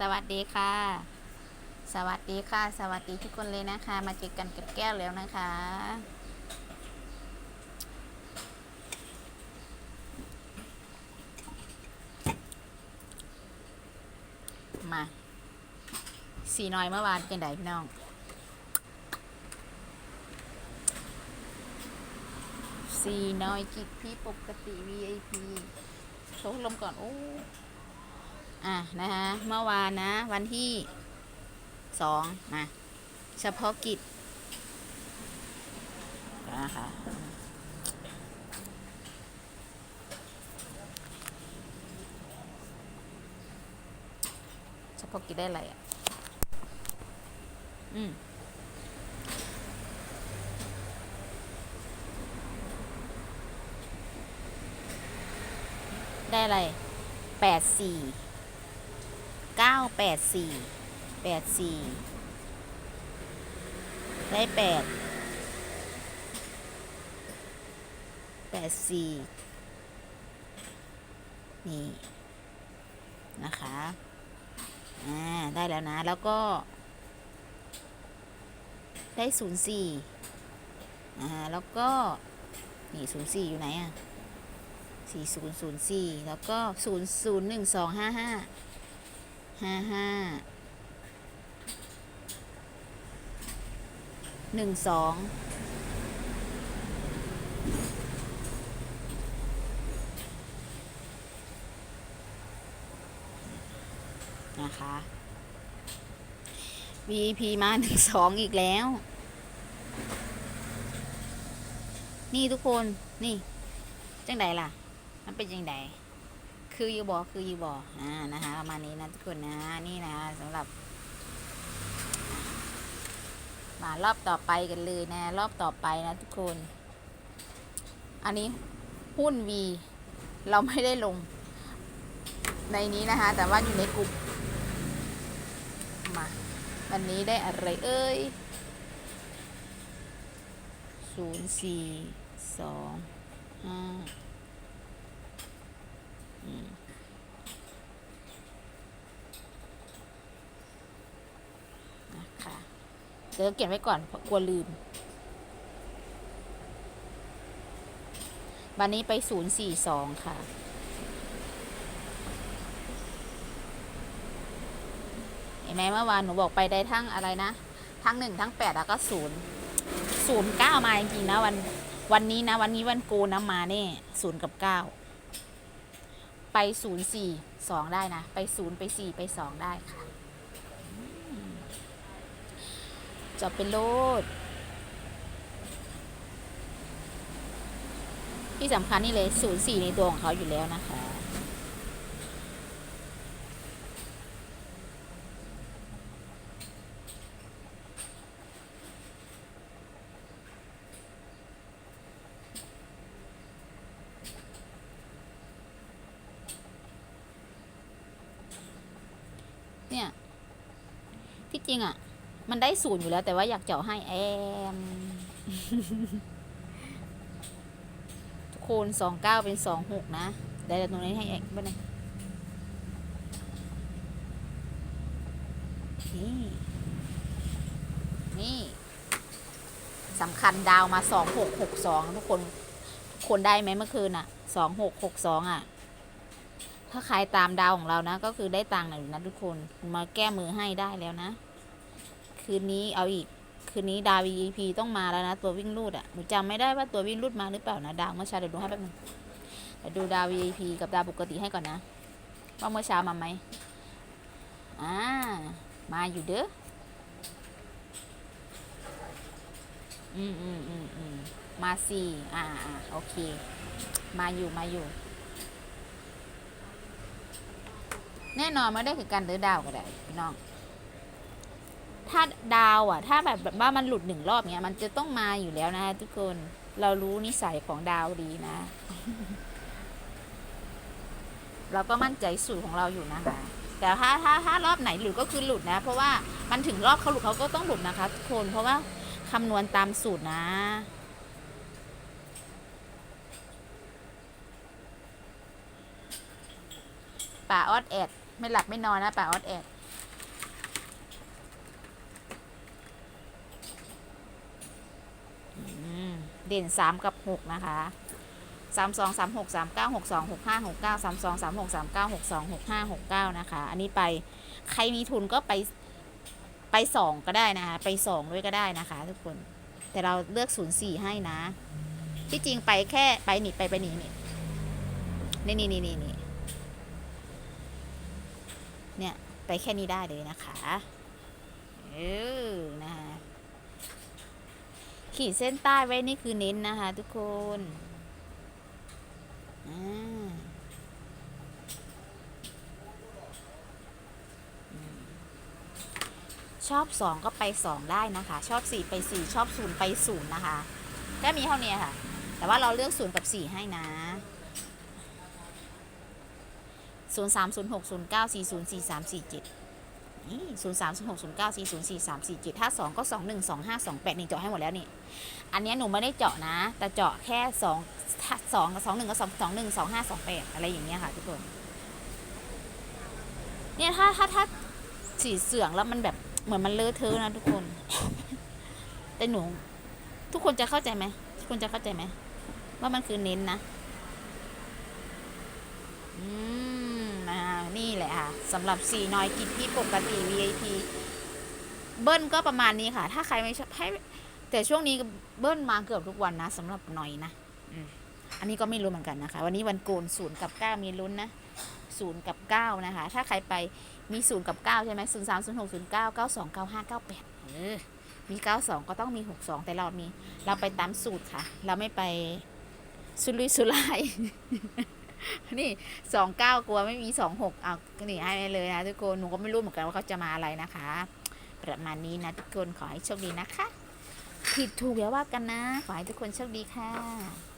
สวัสดีค่ะ สวัสดีค่ะ สวัสดีทุกคนเลยนะคะ มาเจอกันกับแก้วแล้วนะคะ มาสีน้อยเมื่อวานเป็นไดพี่น้องสีน้อยกิจพี่ปกติ VIP โชว์ลมก่อน โอ้ อะนะคะเมื่อวานนะ วันที่สองมาเฉพาะกิจนะคะเฉพาะกิจได้อะไรอะ อืมได้อะไรแปดสี่ ก้าแปดสี่แปดสี่ได้แปดแปดสี่นี่นะคะ อ่า ได้แล้วนะ แล้วก็ ได้ศูนย์สี่อ่า แล้วก็ นี่ศูนย์สี่อยู่ไหนอะสี่ศูนย์ศูนย์สี่แล้วก็ศูนย์ศูนย์หนึ่งสองห้าห้า ห้าห้าหนึ่งสองนะคะ VP มาหนึ่งสองอีกแล้ว นี่ทุกคน นี่ จังใดล่ะ มันเป็นจังใด คืออยู่บอคืออยู่บออ่านะคะประมาณนี้นะทุกคนนะนี่นะสำหรับ มารอบต่อไปกันเลยนะ รอบต่อไปนะทุกคน อันนี้หุ้น V เราไม่ได้ลง ในนี้นะคะ แต่ว่าอยู่ในกลุ่มมาวันนี้ได้อะไรเอ้ยศูนย์สี่สองห้า นะคะเดี๋ยวเก็บไว้ก่อนเพราะกลัวลืม วันนี้ไปศูนย์สี่สองค่ะเห็นไหมเมื่อวานหนูบอกไปได้ทั้งอะไรนะ ทั้งหนึ่งทั้งแปดแล้วก็ศูนย์ศูนย์เก้ามาจริงๆนะวันวันนี้นะ วันนี้วันโกนะมาเนี่ยศูนย์กับเก้า ไปศูนย์สี่สองได้นะ ไปศูนย์ไปสี่ไปสองได้ค่ะจบเป็นโลด ที่สำคัญนี่เลยศูนย์สี่ในตัวของเขาอยู่แล้วนะคะ เนี่ย ที่จ ริงอะ่ะ มันได้ศูนย์อยู่แล้ว แต่ว่าอยากเจาะให้แอมคูณสองเก้าเป็นสองหกนะเดี๋ยวตรงนี้ให้เอกบ้างนะนี่นี่สำคัญดาวมาสองหกหกสองทุกคนทุกคนได้ไหมเมื่อคืนอะสองหกหกสองอะถ้าใครตามดาวของเรานะ ก็คือได้ตังค์หน่อยนะทุกคนมาแก้มือให้ได้แล้วนะ คืนนี้เอาอีก คืนนี้ดาว VIP ต้องมาแล้วนะ ตัววิ่งรูดอะ่ะหนูจำไม่ได้ว่าตัววิ่งรูดมาหรือเปล่านะดาวเมื่อเช้าเดี๋ยวดูให้แป๊บนึงเดี๋ยวดูดาว VIP กับดาวปกติให้ก่อนนะว่าเมื่อเช้ามาไหมอ่ามาอยู่เด้ออืมอืมอืมอืมมาสี่อ่าอ่าโอเค มาอยู่มาอยู่ แน่นอนไม่ได้คือการเดือดาวก็ได้พี่น้อง ถ้าดาวอะ ถ้าแบบแบบว่ามันหลุดหนึ่งรอบเนี้ย มันจะต้องมาอยู่แล้วนะทุกคนเรารู้นิสัยของดาวดีนะ เราก็มั่นใจสูตรของเราอยู่นะคะ แต่ถ้าถ้าถ้ารอบไหนหลุดก็คือหลุดนะ เพราะว่ามันถึงรอบเขาหลุดเขาก็ต้องหลุดนะคะทุกคนเพราะว่าคำนวณตามสูตรนะป่าออดแอด ไม่หลับไม่นอนนะป่าออดแอด มเด่นสามกับหกนะคะสามสองสามหกสามเก้าหกสองหกห้าห กเก้าสามสองสามหกสามเก้าหกสองหกห้าหกเก้านะคะ อันนี้ไปใครมีทุนก็ไปไปสองก็ได้นะคะ ไปสองด้วยก็ได้นะคะ ทุกคน แต่เราเลือกศูนย์สี่ให้นะ ที่จริงไปแค่ไปหนีไปไปหนีนี่นี่นี่นี่นี่เนี่ย ไปแค่นี้ได้เลยนะคะ เออนะคะ ขีดเส้นใต้ไว้นี่คือเน้นนะคะ ทุกคนอชอบสองก็ไปสองได้นะคะ ชอบสี่ไปสี่ชอบศูนย์ไปศูนย์นะคะก็มีเท่านี้ค่ะ แต่ว่าเราเลือกศูนย์กับสี่ให้นะศูนย์สามศูนย์หกศูนย์เก้าสี่ศูนย์สี่สามสี่เจ็ด ศูนย์สามศูนย์หกศูนย์เก้าสี่ศูนย์สี่สามสี่เจ็ดถ้าสองก็สองหนึ่งสองห้าสองแปดหนี่งเจาะให้หมดแล้วนี่ อันนี้หนูไม่ได้เจาะนะ แต่เจาะแค่สองสองกับสองหนึ่งกับสองสองหนึ่งสองห้าสองแปดอะไรอย่างเงี้ยค่ะทุกคน เนี่ยถ้าถ้าถ้าสีเสื่องแล้วมันแบบเหมือนมันเลอะเทอะนะทุกคน แต่หนู ทุกคนจะเข้าใจไหมทุกคนจะเข้าใจไหมว่ามันคือเน้นนะ อืมอ่านี่แหละค่ะ สำหรับสี่นอยกิจที่ปกติ VIP เบิ้ลก็ประมาณนี้ค่ะ ถ้าใครไม่ชอบให้ แต่ช่วงนี้เบิ้ลมาเกือบทุกวันนะสำหรับหน่อยนะอันนี้ก็ไม่รู้เหมือนกันนะคะ วันนี้วันโกนศูนย์กับเก้ามีลุ้นนะศูนย์กับเก้านะคะ ถ้าใครไปมีศูนย์กับเก้าใช่ไหมศูนย์สามศูนย์หกศูนย์เก้าเก้าสองเก้าห้าเก้าแปดเออมี92ก็ต้องมี62แต่เรามี เราไปตามสูตรค่ะ เราไม่ไปสุรุ่ยสุร่าย นี่สองเก้ากลัวไม่มีสองหกเอาหนีให้เลยนะทุกคนหนูก็ไม่รู้เหมือนกันว่าเขาจะมาอะไรนะคะ ประมาณนี้นะทุกคนขอให้โชคดีนะคะ ผิดถูกอย่าว่ากันนะ ขอให้ทุกคนโชคดีค่ะ